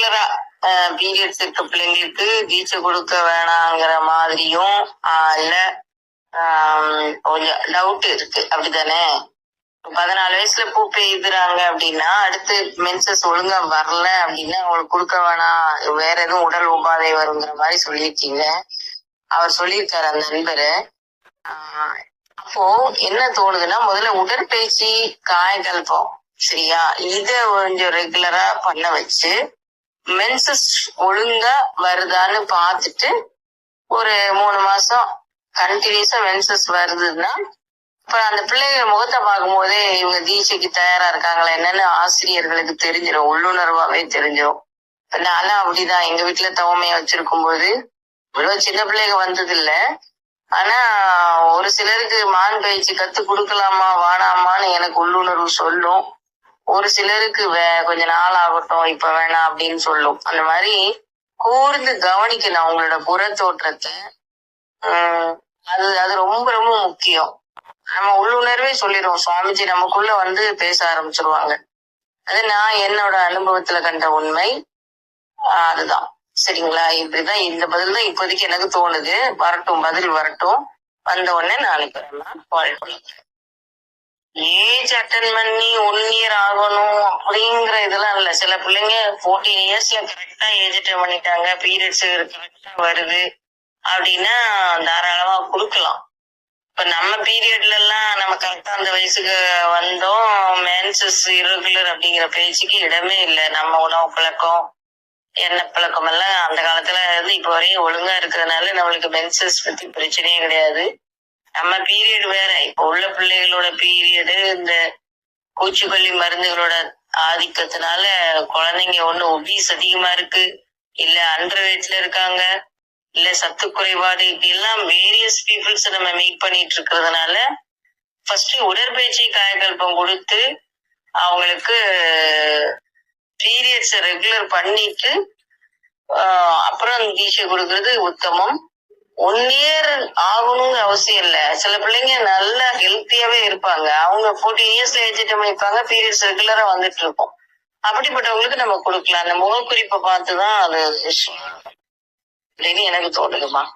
ரெகுலரா பீரியட்ஸ் இருக்க பிள்ளைங்களுக்கு தீட்சை கொடுக்க வேணாங்கிற மாதிரியும் இல்ல. கொஞ்சம் டவுட் இருக்கு. அப்படிதானே பதினாலு வயசுல பூ பெய்துறாங்க அப்படின்னா அடுத்து மென்சஸ் ஒழுங்கா வரல அப்படின்னா அவங்களுக்கு கொடுக்க வேணாம். வேற எதுவும் உடல் உபாதை வருங்கிற மாதிரி சொல்லியிருக்கீங்க. அவர் சொல்லியிருக்காரு அந்த நண்பரு. அப்போ என்ன தோணுதுன்னா முதல்ல உடற்பயிற்சி காயகல்பம் சரியா? இத கொஞ்சம் ரெகுலரா பண்ண வச்சு மென்சஸ் ஒழுங்கா வருதான்னு பார்த்துட்டு ஒரு மூணு மாசம் கண்டினியூஸா மென்சஸ் வருதுன்னா இப்ப அந்த பிள்ளைங்க முகத்தை பார்க்கும் போதே இவங்க தீட்சைக்கு தயாரா இருக்காங்களா என்னன்னு ஆசிரியர்களுக்கு தெரிஞ்சிடும் உள்ளுணர்வாவே தெரிஞ்சிடும் இப்ப நான்லாம் அப்படிதான். எங்க வீட்டுல தவமையை வச்சிருக்கும் போது இவ்வளவு சின்ன பிள்ளைங்க வந்தது இல்ல ஆனா ஒரு சிலருக்கு மான் பயிற்சி கத்து கொடுக்கலாமா வாணாமான்னு எனக்கு உள்ளுணர்வு சொல்லும். ஒரு சிலருக்கு வே கொஞ்ச நாள் ஆகட்டும் இப்ப வேணாம் அப்படின்னு சொல்லும். அந்த மாதிரி கூர்ந்து கவனிக்கணும் அவங்களோட புற தோற்றத்தை அது அது ரொம்ப ரொம்ப முக்கியம். நம்ம உள்ளுணர்வே சொல்லிடுவோம். சுவாமிஜி நமக்குள்ள வந்து பேச ஆரம்பிச்சிருவாங்க. அது நான் என்னோட அனுபவத்துல கண்ட உண்மை. அதுதான். சரிங்களா? இப்படிதான் இந்த பதில் தான் இப்போதைக்கு எனக்கு தோணுது. வரட்டும் பதில் வரட்டும். வந்த உடனே நாளைக்கு நான் கால் பண்ணுறேன் ஏஜ் அட்டன் பண்ணி ஒன் இயர் ஆகணும் அப்படிங்கிற இதெல்லாம் இல்ல. சில பிள்ளைங்க ஃபோர்டீன் இயர்ஸ்ல கரெக்டா ஏஜ் அட்டன் பண்ணிட்டாங்க. பீரியட்ஸ் கரெக்டா வருது அப்படின்னா தாராளமா கொடுக்கலாம். இப்ப நம்ம பீரியட்ல எல்லாம் நம்ம கரெக்டா அந்த வயசுக்கு வந்தோம். மென்சஸ் irregular அப்படிங்கிற பேச்சுக்கு இடமே இல்லை. நம்ம உணவு பழக்கம் எண்ணெய் பழக்கம் எல்லாம் அந்த காலத்துல இருந்து இப்ப வரையும் ஒழுங்கா இருக்கிறதுனால நம்மளுக்கு மென்சஸ் பத்தி பிரச்சனையே கிடையாது. நம்ம பீரியட் வேற. இப்ப உள்ள பிள்ளைகளோட பீரியடு இந்த பூச்சிக்கொல்லி மருந்துகளோட ஆதிக்கத்தினால குழந்தைங்க ஒண்ணு ஒபீஸ் அதிகமா இருக்கு. இல்ல அண்டர் வெயிட்ல இருக்காங்க. இல்ல சத்து குறைபாடு. இப்படி எல்லாம் வேரியஸ் பீப்புள்ஸ் நம்ம மீட் பண்ணிட்டு இருக்கிறதுனால ஃபர்ஸ்ட் உடற்பயிற்சி காயக்கல்பம் கொடுத்து அவங்களுக்கு பீரியட்ஸ் ரெகுலர் பண்ணிட்டு அப்புறம் தீட்சை கொடுக்கறது உத்தமம். ஒன் இயர் ஆகணும்னு அவசியம் இல்ல. சில பிள்ளைங்க நல்லா ஹெல்த்தியாவே இருப்பாங்க. அவங்க ஃபோர்டீன் இயர்ஸ்ல ஏஜிட்டம் இருப்பாங்க. பீரியட்ஸ் ரெகுலரா வந்துட்டு இருக்கும். அப்படிப்பட்டவங்களுக்கு நம்ம கொடுக்கலாம். அந்த முகக்குறிப்பை பார்த்துதான் அது அப்படின்னு எனக்கு தோணுதுமா